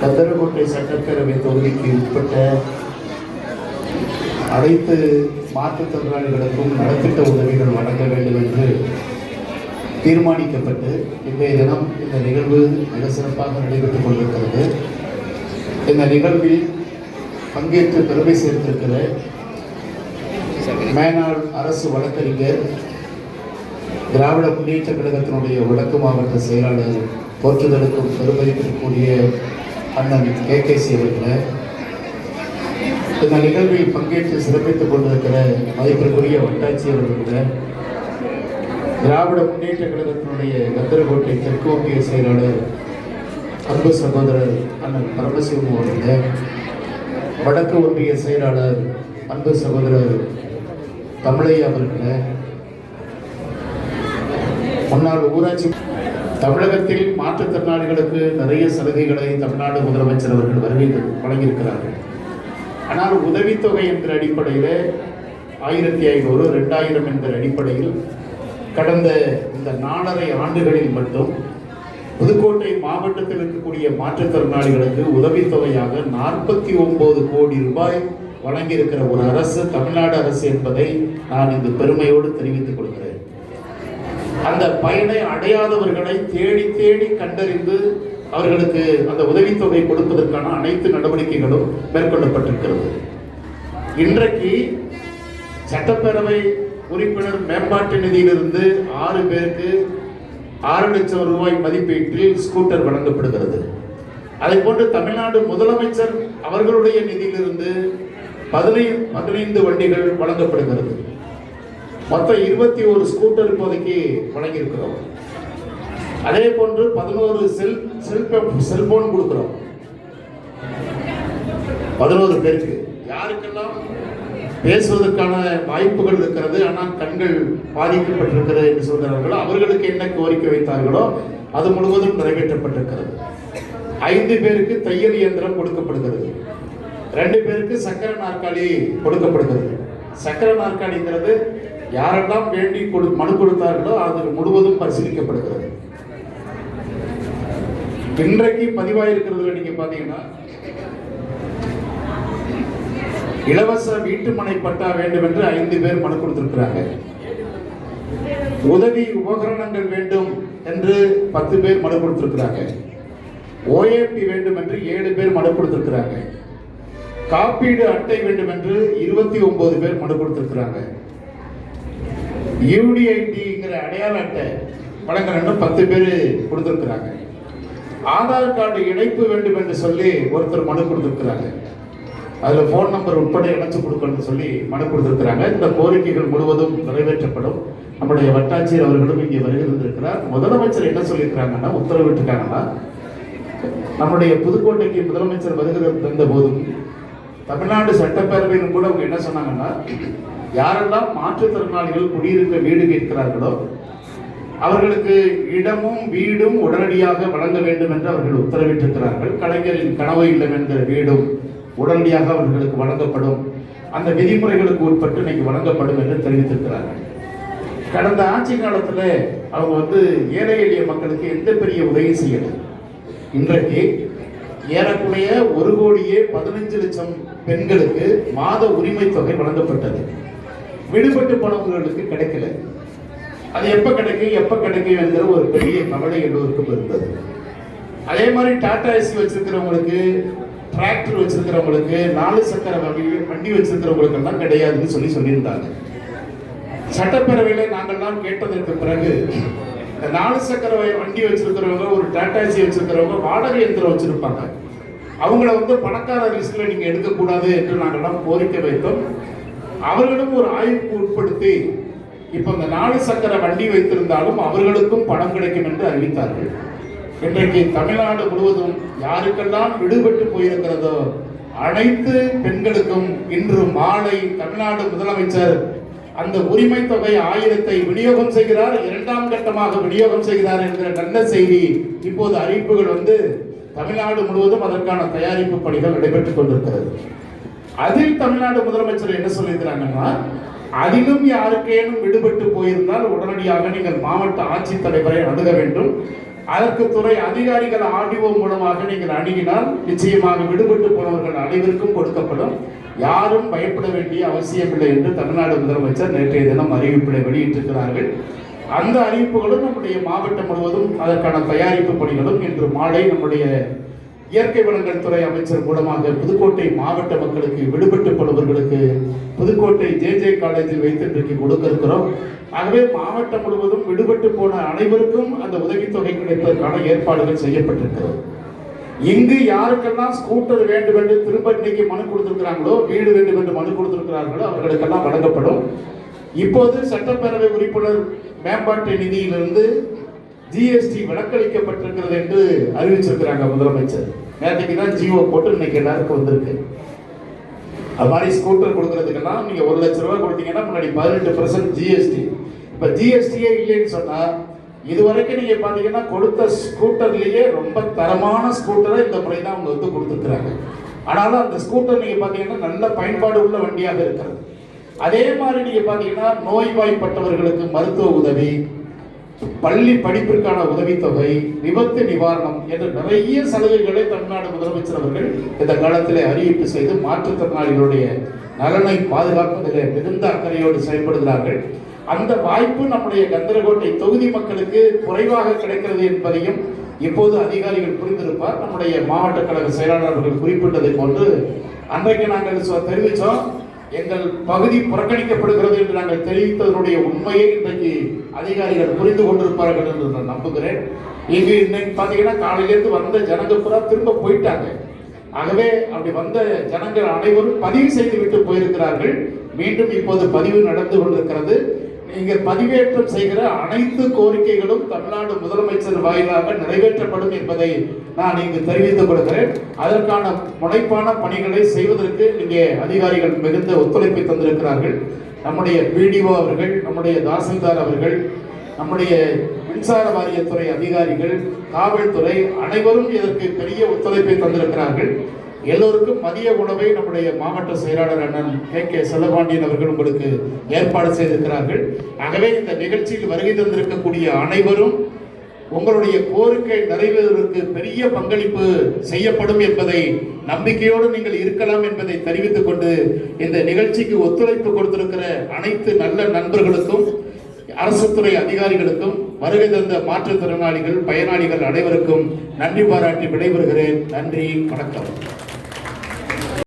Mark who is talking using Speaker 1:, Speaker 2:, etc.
Speaker 1: கந்தரகோட்டை சட்டப்பேரவை தொகுதிக்கு உட்பட்ட அனைத்து மாற்றுத்திறனாளிகளுக்கும் நலத்திட்ட உதவிகள் வழங்க வேண்டும் என்று தீர்மானிக்கப்பட்டு இன்றைய தினம் இந்த நிகழ்வு மிக சிறப்பாக நடைபெற்றுக் கொண்டிருக்கிறது. இந்த நிகழ்வில் பங்கேற்று பெருமை சேர்த்திருக்கிற மேனாள் அரசு வழக்கறிஞர் திராவிட முன்னேற்ற கழகத்தினுடைய வடக்கு மாவட்ட செயலாளர் போற்றுதலுக்கும் பெருமதிப்பிற்குரிய அண்ணன் கே கே சி அவர்களை இந்த நிகழ்வில் பங்கேற்று சிறப்பித்துக் கொண்டிருக்கிற மதிப்பிற்குரிய வட்டாட்சியர் அவர்களை திராவிட முன்னேற்ற கழகத்தினுடைய கந்தரகோட்டை தெற்கு ஒன்றிய செயலாளர் அன்பு சகோதரர் அண்ணன் பரமசிவம் அவர்களே வடக்கு ஒன்றிய செயலாளர் அன்பு சகோதரர் தமிழையா அவர்களே முன்னாள் ஊராட்சி தமிழகத்தில் மாற்றுத்திறனாளிகளுக்கு நிறைய சலுகைகளை தமிழ்நாடு முதலமைச்சர் அவர்கள் வருகை வழங்கியிருக்கிறார்கள். ஆனால் உதவித்தொகை என்ற அடிப்படையில் ஆயிரத்தி ஐநூறு ரெண்டாயிரம் என்ற அடிப்படையில் கடந்த இந்த நாலரை ஆண்டுகளில் மட்டும் புதுக்கோட்டை மாவட்டத்தில் இருக்கக்கூடிய மாற்றுத்திறனாளிகளுக்கு உதவித்தொகையாக நாற்பத்தி ஒன்பது கோடி ரூபாய் வழங்கியிருக்கிற ஒரு அரசு தமிழ்நாடு அரசு என்பதை நான் இந்த பெருமையோடு தெரிவித்துக் கொள்கிறேன். அந்த பயனை அடையாதவர்களை தேடி தேடி கண்டறிந்து அவர்களுக்கு அந்த உதவித்தொகை கொடுப்பதற்கான அனைத்து நடவடிக்கைகளும் மேற்கொள்ளப்பட்டிருக்கிறது. இன்றைக்கு சட்டப்பேரவை உறுப்பினர் மேம்பாட்டு நிதியிலிருந்து ஆறு பேருக்கு ஆறு லட்சம் ரூபாய் மதிப்பீட்டில் ஸ்கூட்டர் வழங்கப்படுகிறது. அதை போன்று தமிழ்நாடு முதலமைச்சர் அவர்களுடைய நிதியிலிருந்து பதினைந்து பதினைந்து வண்டிகள் வழங்கப்படுகிறது. மொத்தம் இருபத்தி ஒரு ஸ்கூட்டர் இப்போதைக்கு வழங்கியிருக்கிறோம். அதே போன்று பதினோரு செல் செல்ப செல்போன் கொடுக்குறோம். பதினோரு பேருக்கு. யாருக்கெல்லாம் பேசுவதற்கான வாய்ப்புகள் இருக்கிறது ஆனால் கண்கள் பாதிக்கப்பட்டிருக்கிறது என்று சொல்கிறார்களோ அவர்களுக்கு என்ன கோரிக்கை வைத்தார்களோ அது முழுவதும் நிறைவேற்றப்பட்டிருக்கிறது. ஐந்து பேருக்கு தையல் இயந்திரம் கொடுக்கப்படுகிறது. ரெண்டு பேருக்கு சக்கர நாற்காலி கொடுக்கப்படுகிறது. சக்கர நாற்காலிங்கிறது யாரெல்லாம் வேண்டி கொடு மனு கொடுத்தார்களோ அது முழுவதும் பரிசீலிக்கப்படுகிறது. இன்றைக்கு பதிவாயிருக்கிறதுல நீங்க பாத்தீங்கன்னா இலவச வீட்டுமனை பட்டா வேண்டும் என்று ஐந்து பேர் மனு கொடுத்திருக்கிறாங்க. உதவி உபகரணங்கள் வேண்டும் என்று பத்து பேர் மனு கொடுத்திருக்கிறாங்க. ஓஏபி வேண்டும் என்று ஏழு பேர் மனு கொடுத்திருக்கிறாங்க. காப்பீடு அட்டை வேண்டும் என்று இருபத்தி ஒன்பது பேர் மனு கொடுத்திருக்கிறாங்க. யூடிஐடிங்கிற அடையாள அட்டை வழங்குறன்னு பத்து பேர் கொடுத்துருக்குறாங்க. ஆதார் கார்டு இணைப்பு வேண்டும் என்று சொல்லி ஒருத்தர் மனு கொடுத்துருக்குறாங்க. அதில் ஃபோன் நம்பர் உட்பட இணைச்சு கொடுக்கணும்னு சொல்லி மனு கொடுத்துருக்குறாங்க. இந்த கோரிக்கைகள் முழுவதும் நிறைவேற்றப்படும். நம்முடைய வட்டாட்சியர் அவர்களும் இங்கே வருகிறந்திருக்கிறார் முதலமைச்சர் என்ன சொல்லியிருக்கிறாங்கன்னா உத்தரவிட்டிருக்காங்கன்னா நம்முடைய புதுக்கோட்டைக்கு முதலமைச்சர் வருகிற தந்த போதும் தமிழ்நாடு சட்டப்பேரவையிலும் கூட அவங்க என்ன சொன்னாங்கன்னா யாரெல்லாம் மாற்றுத்திறனாளிகள் குடியிருக்க வீடு கேட்கிறார்களோ அவர்களுக்கு இடமும் வீடும் உடனடியாக வழங்க வேண்டும் என்று அவர்கள் உத்தரவிட்டிருக்கிறார்கள். கலைஞரின் கனவு இல்லம் என்ற வீடும் உடனடியாக அவர்களுக்கு வழங்கப்படும். அந்த விதிமுறைகளுக்கு உட்பட்டு இன்னைக்கு வழங்கப்படும் என்று தெரிவித்திருக்கிறார்கள். கடந்த ஆட்சி காலத்தில் அவங்க வந்து ஏழை எளிய மக்களுக்கு எந்த பெரிய உதவி செய்யல. இன்றைக்கு ஏறக்குறைய ஒரு கோடியே பதினஞ்சு லட்சம் பெண்களுக்கு மாத உரிமை தொகை வழங்கப்பட்டது. விடுபட்டு போனவங்களுக்கு கிடைக்கல. அது எப்ப கிடைக்கும் எப்ப கிடைக்கும் என்கிற ஒரு பெரிய கவலை எல்லோருக்கும் இருந்தது. அதே மாதிரி டாடா ஏசி வச்சிருக்கிறவங்களுக்கு டிராக்டர் வச்சிருக்கிறவங்களுக்கு நாலு சக்கர வண்டி வண்டி வச்சிருக்கிறவங்களுக்கு எல்லாம் கிடையாதுன்னு சொல்லி சொல்லியிருந்தாங்க. சட்டப்பேரவையில நாங்கள்லாம் கேட்டதற்கு பிறகு இந்த நாலு சக்கர வண்டி வச்சிருக்கிறவங்க ஒரு டாடா ஏசி வச்சிருக்கிறவங்க வாடகை எந்திரம் வச்சிருப்பாங்க. அவங்கள வந்து பணக்கார லிஸ்ட்ல நீங்க எடுக்கக்கூடாது என்று நாங்கள்லாம் கோரிக்கை வைத்தோம். அவர்களும் ஒரு ஆய்வுக்கு உட்படுத்தி இப்ப இந்த நாலு சக்கர வண்டி வைத்திருந்தாலும் அவர்களுக்கும் பணம் கிடைக்கும் என்று அறிவித்தார்கள். இன்றைக்கு தமிழ்நாடு முழுவதும் யாருக்கெல்லாம் விடுபட்டு போயிருக்கிறதோ அனைத்து பெண்களுக்கும் இன்று மாலை தமிழ்நாடு முதலமைச்சர் அந்த உரிமை தொகை ஆயிரத்தை விநியோகம் செய்கிறார் இரண்டாம் கட்டமாக விநியோகம் செய்கிறார் என்கிற நல்ல செய்தி இப்போது அறிவிப்புகள் வந்து தமிழ்நாடு முழுவதும் அதற்கான தயாரிப்பு பணிகள் நடைபெற்றுக் கொண்டிருக்கிறது. அதில் தமிழ்நாடு முதலமைச்சர் என்ன சொல்லியிருக்கிறாங்கன்னா அதிலும் யாருக்கேனும் விடுபட்டு போயிருந்தால் உடனடியாக நீங்கள் மாவட்ட ஆட்சித்தலைவரை அணுக வேண்டும். அதற்கு துறை அதிகாரிகள் ஆடிஓ மூலமாக நீங்கள் அணுகினால் நிச்சயமாக விடுபட்டு போனவர்கள் அனைவருக்கும் கொடுக்கப்படும். யாரும் பயப்பட வேண்டிய அவசியமில்லை என்று தமிழ்நாடு முதலமைச்சர் நேற்றைய தினம் அறிவிப்பினை வெளியிட்டிருக்கிறார்கள். அந்த அறிவிப்புகளும் நம்முடைய மாவட்டம் முழுவதும் அதற்கான தயாரிப்பு பணிகளும் இன்று மாலை நம்முடைய இயற்கை வளங்கள் துறை அமைச்சர் மூலமாக புதுக்கோட்டை மாவட்ட மக்களுக்கு விடுபட்டு போனவர்களுக்கு புதுக்கோட்டை ஜே ஜே காலேஜில் வைத்து இன்றைக்கு கொடுக்க இருக்கிறோம் ஆகவே மாவட்டம் முழுவதும் விடுபட்டு போன அனைவருக்கும் அந்த உதவித்தொகை கிடைப்பதற்கான ஏற்பாடுகள் செய்யப்பட்டிருக்கிறது இங்கு யாருக்கெல்லாம் ஸ்கூட்டர் வேண்டும் என்று திரும்ப இன்னைக்கு மனு கொடுத்திருக்கிறாங்களோ வீடு வேண்டும் என்று மனு கொடுத்திருக்கிறார்களோ அவர்களுக்கெல்லாம் வழங்கப்படும். இப்போது சட்டப்பேரவை உறுப்பினர் மேம்பாட்டு நிதியிலிருந்து ஜிஎஸ்டி விலக்களிக்கப்பட்டிருக்கிறது என்று அறிவிச்சிருக்கிறாங்க முதலமைச்சர். நேற்றுக்கு தான் ஜியோ போட்டு இன்னைக்கு எல்லாருக்கும் வந்திருக்கு. அது மாதிரி ஸ்கூட்டர் கொடுக்கறதுக்கெல்லாம் நீங்கள் ஒரு லட்ச ரூபாய் கொடுத்தீங்கன்னா முன்னாடி பதினெட்டு பர்சன்ட் ஜிஎஸ்டி இப்போ ஜிஎஸ்டியே இல்லைன்னு சொன்னால் இது வரைக்கும் நீங்கள் பார்த்தீங்கன்னா கொடுத்த ஸ்கூட்டர்லேயே ரொம்ப தரமான ஸ்கூட்டரை இந்த முறை தான் அவங்க வந்து கொடுத்துருக்குறாங்க. ஆனாலும் அந்த ஸ்கூட்டர் நீங்கள் பார்த்தீங்கன்னா நல்ல பயன்பாடு உள்ள வண்டியாக இருக்கிறது. அதே மாதிரி நீங்கள் பார்த்தீங்கன்னா நோய்வாய்ப்பட்டவர்களுக்கு மருத்துவ உதவி பள்ளி படிப்பிற்கான உதவித்தொகை விபத்து நிவாரணம் என்று நிறைய சலுகைகளை தமிழ்நாடு முதலமைச்சர் அவர்கள் இந்த காலத்திலே அறிவிப்பு செய்து மாற்றுத்திறனாளிகளுடைய நலனை பாதுகாப்பதிலே மிகுந்த அக்கறையோடு செயல்படுகிறார்கள். அந்த வாய்ப்பு நம்முடைய கந்தரகோட்டை தொகுதி மக்களுக்கு குறைவாக கிடைக்கிறது என்பதையும் இப்போது அதிகாரிகள் புரிந்திருப்பார். நம்முடைய மாவட்ட கழக செயலாளர்கள் குறிப்பிட்டதை போன்று அன்றைக்கு நாங்கள் தெரிவித்தோம். எங்கள் பகுதி புறக்கணிக்கப்படுகிறது என்று நாங்கள் தெரிவித்ததனுடைய உண்மையை இன்றைக்கு அதிகாரிகள் புரிந்து கொண்டிருப்பார்கள் என்று நான் நம்புகிறேன். இங்கு இன்னைக்கு பார்த்தீங்கன்னா காலையிலேருந்து வந்த ஜனங்க பூரா திரும்ப போயிட்டாங்க. ஆகவே அப்படி வந்த ஜனங்கள் அனைவரும் பதிவு செய்து விட்டு போயிருக்கிறார்கள். மீண்டும் இப்போது பதிவு நடந்து கொண்டிருக்கிறது. இங்கே பதிவேற்றம் செய்கிற அனைத்து கோரிக்கைகளும் தமிழ்நாடு முதலமைச்சர் வாயிலாக நிறைவேற்றப்படும் என்பதை நான் இங்கு தெரிவித்துக் கொடுக்கிறேன் அதற்கான முனைப்பான பணிகளை செய்வதற்கு இங்கே அதிகாரிகள் மிகுந்த ஒத்துழைப்பை தந்திருக்கிறார்கள். நம்முடைய பிடிஓ அவர்கள் நம்முடைய தாசில்தார் அவர்கள் நம்முடைய மின்சார வாரியத்துறை அதிகாரிகள் காவல்துறை அனைவரும் இதற்கு பெரிய ஒத்துழைப்பை தந்திருக்கிறார்கள். எல்லோருக்கும் மதிய உணவை நம்முடைய மாவட்ட செயலாளர் அண்ணன் கே கே செல்லபாண்டியன் அவர்கள் உங்களுக்கு ஏற்பாடு செய்திருக்கிறார்கள். ஆகவே இந்த நிகழ்ச்சியில் வருகை தந்திருக்கக்கூடிய அனைவரும் உங்களுடைய கோரிக்கை நிறைவேறுவதற்கு பெரிய பங்களிப்பு செய்யப்படும் என்பதை நம்பிக்கையோடு நீங்கள் இருக்கலாம் என்பதை தெரிவித்துக் கொண்டு இந்த நிகழ்ச்சிக்கு ஒத்துழைப்பு கொடுத்திருக்கிற அனைத்து நல்ல நண்பர்களுக்கும் அரசு துறை அதிகாரிகளுக்கும் வருகை தந்த மாற்றுத்திறனாளிகள் பயனாளிகள் அனைவருக்கும் நன்றி பாராட்டி விடைபெறுகிறேன். நன்றி வணக்கம்.